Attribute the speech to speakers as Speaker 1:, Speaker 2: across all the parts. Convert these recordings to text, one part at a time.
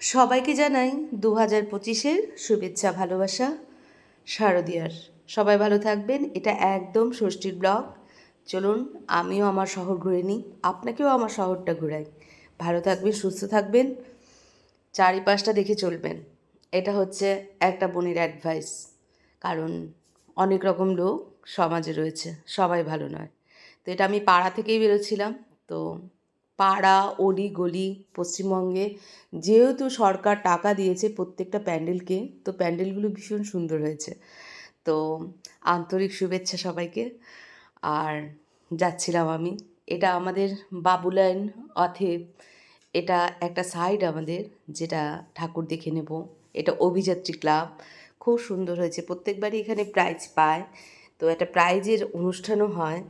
Speaker 1: সবাইকে জানাই দু হাজার পঁচিশের শুভেচ্ছা, ভালোবাসা, শারদীয়ার। সবাই ভালো থাকবেন, এটা একদম ষষ্ঠীর ব্লগ। চলুন, আমিও আমার শহর ঘুরে নিই, আপনাকেও আমার শহরটা ঘুরাই। ভালো থাকবেন, সুস্থ থাকবেন, চারিপাশটা দেখে চলবেন। এটা হচ্ছে একটা বোনের অ্যাডভাইস কারণ অনেক রকম লোক সমাজে রয়েছে, সবাই ভালো নয়। তো এটা আমি পাড়া থেকেই বেরোচ্ছিলাম, তো পাড়া, অলি, গলি, পশ্চিমবঙ্গে যেহেতু সরকার টাকা দিয়েছে প্রত্যেকটা প্যান্ডেলকে, তো প্যান্ডেলগুলো ভীষণ সুন্দর হয়েছে। তো আন্তরিক শুভেচ্ছা সবাইকে। আর যাচ্ছিলাম আমি। এটা আমাদের বাবুলাইন অথেব এটা একটা সাইড আমাদের যেটা ঠাকুর দেখে নেব। এটা অভিযাত্রী ক্লাব। খুব সুন্দর হয়েছে। প্রত্যেকবারই এখানে প্রাইজ পায়। তো একটা প্রাইজের অনুষ্ঠানও হয়।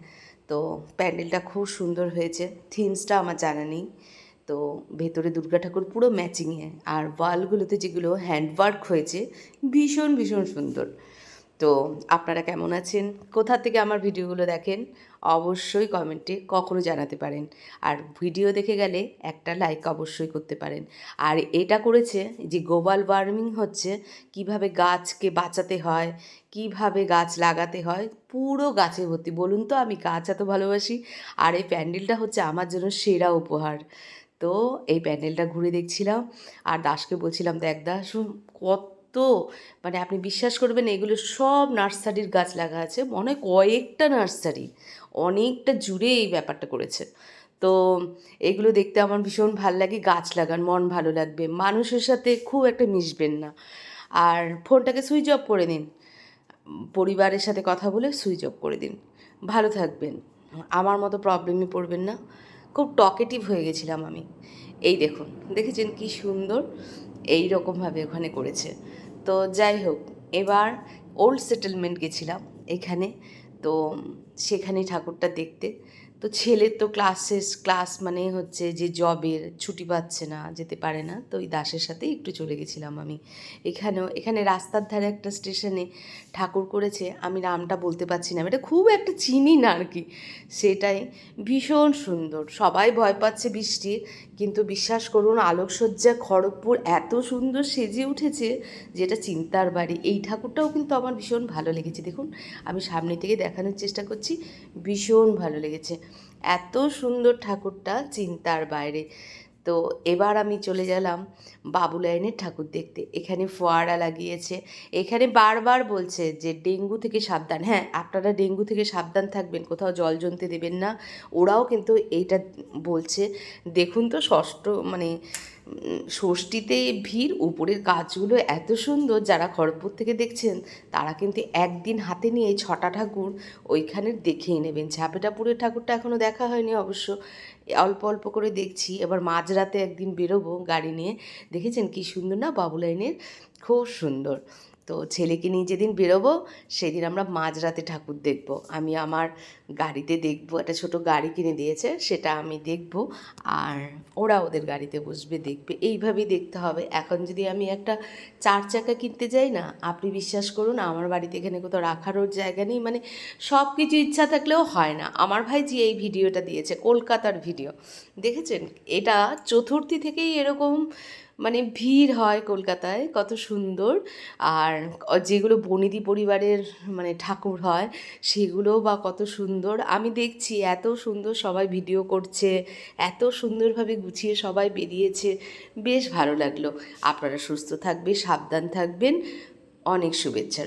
Speaker 1: তো প্যান্ডেলটা খুব সুন্দর হয়েছে। থিমসটা আমার জানা নেই। তো ভেতরে দুর্গা ঠাকুর পুরো ম্যাচিংয়ে আর ওয়ালগুলোতে যেগুলো হ্যান্ডওয়ার্ক হয়েছে, ভীষণ ভীষণ সুন্দর। তো আপনারা কেমন আছেন? কোথা থেকে আমার ভিডিওগুলো দেখেন? অবশ্যই কমেন্টে কখনো জানাতে পারেন। আর ভিডিও দেখে গেলে একটা লাইক অবশ্যই করতে পারেন। আর এটা করেছে যে গ্লোবাল ওয়ার্মিং হচ্ছে, কীভাবে গাছকে বাঁচাতে হয়, কীভাবে গাছ লাগাতে হয়, পুরো গাছে ভর্তি। বলুন তো আমি গাছ এত ভালোবাসি। আর এই প্যান্ডেলটা হচ্ছে আমার জন্য সেরা উপহার। তো এই প্যান্ডেলটা ঘুরে দেখছিলাম। আর দাসকে বলছিলাম, দেখ দাস কত মানে আপনি বিশ্বাস করবেন এগুলো সব নার্সারির গাছ লাগা আছে, মনে কয়েকটা নার্সারি, অনেকটা জুড়ে এই ব্যাপারটা করেছে। তো এগুলো দেখতে আমার ভীষণ ভালো লাগে, গাছ লাগান, মন ভালো লাগবে, মানুষের সাথে খুব একটা মিশবেন না। আর ফোনটাকে সুইচ অফ করে দিন, পরিবারের সাথে কথা বলে সুইচ অফ করে দিন, ভালো থাকবেন, আমার মতো প্রবলেমে পড়বেন না, খুব টকেটিভ হয়ে গেছিলাম আমি। এই দেখুন, দেখেছেন কি সুন্দর? এই রকমভাবে ওখানে করেছে। তো যাই হোক, এবার ওল্ড সেটেলমেন্ট গেছিলাম এখানে। তো সেখানে ঠাকুরটা দেখতে তো ছেলের তো ক্লাসেস ক্লাস মানে হচ্ছে যে জবের ছুটি পাচ্ছে না, যেতে পারে না। তো ওই দাসের সাথে একটু চলে গেছিলাম আমি। এখানেও, এখানে রাস্তার ধারে একটা স্টেশনে ঠাকুর করেছে। আমি নামটা বলতে পারছি না। এটা খুব একটা চিনি না আর কি। সেটাই ভীষণ সুন্দর। সবাই ভয় পাচ্ছে বৃষ্টির, কিন্তু বিশ্বাস করুন, আলোকসজ্জা খড়গপুর এত সুন্দর সেজে উঠেছে যেটা চিন্তার বাড়ি। এই ঠাকুরটাও কিন্তু আমার ভীষণ ভালো লেগেছে। দেখুন, আমি সামনে থেকে দেখানোর চেষ্টা করছি, ভীষণ ভালো লেগেছে। এত সুন্দর ঠাকুরটা চিন্তার বাইরে। তো এবার আমি চলে গেলাম বাবুলাইনের ঠাকুর দেখতে। এখানে ফোয়ারা লাগিয়েছে। এখানে বারবার বলছে যে, ডেঙ্গু থেকে সাবধান। হ্যাঁ আপনারা ডেঙ্গু থেকে সাবধান থাকবেন, কোথাও জল জমতে দেবেন না। ওরাও কিন্তু এইটা বলছে। দেখুন তো ষষ্ঠ মানে ষষ্ঠীতে ভিড়, উপরের কাজগুলো এত সুন্দর যারা খড়গপুর থেকে দেখছেন, তারা কিন্তু একদিন হাতে নিয়ে ছটা ঠাকুর ওইখানে দেখেই নেবেন। ঝাপেটাপুরের ঠাকুরটা এখনও দেখা হয়নি অবশ্য। অল্প অল্প করে দেখছি। এবার মাঝরাতে একদিন বেরোবো গাড়ি নিয়ে। দেখেছেন কি সুন্দর না? বাবুলাইনের? খুব সুন্দর। তো ছেলেকে নিয়ে যেদিন বেরোবো, সেদিন আমরা মাঝরাতে ঠাকুর দেখব। আমি আমার গাড়িতে দেখব, একটা ছোট গাড়ি কিনে দিয়েছে, সেটা আমি দেখব আর ওরা ওদের গাড়িতে বসবে, দেখবে। এইভাবেই দেখতে হবে। এখন যদি আমি একটা চার চাকা কিনতে যাই না, আপনি বিশ্বাস করুন, আমার বাড়িতে এখানে কোথাও রাখারও জায়গা নেই মানে সব কিছু ইচ্ছা থাকলেও হয় না। আমার ভাই যে এই ভিডিওটা দিয়েছে, কলকাতার ভিডিও, দেখেছেন? এটা চতুর্থী থেকেই এরকম মানে ভিড় হয় কলকাতায়, কত সুন্দর। আর যেগুলো বনিদি পরিবারের মানে ঠাকুর হয় সেগুলো বা কত সুন্দর। আমি দেখছি এত সুন্দর সবাই ভিডিও করছে, এত সুন্দরভাবে গুছিয়ে সবাই বেরিয়েছে। বেশ ভালো লাগল। আপনারা সুস্থ থাকবে সাবধান থাকবেন। অনেক শুভেচ্ছা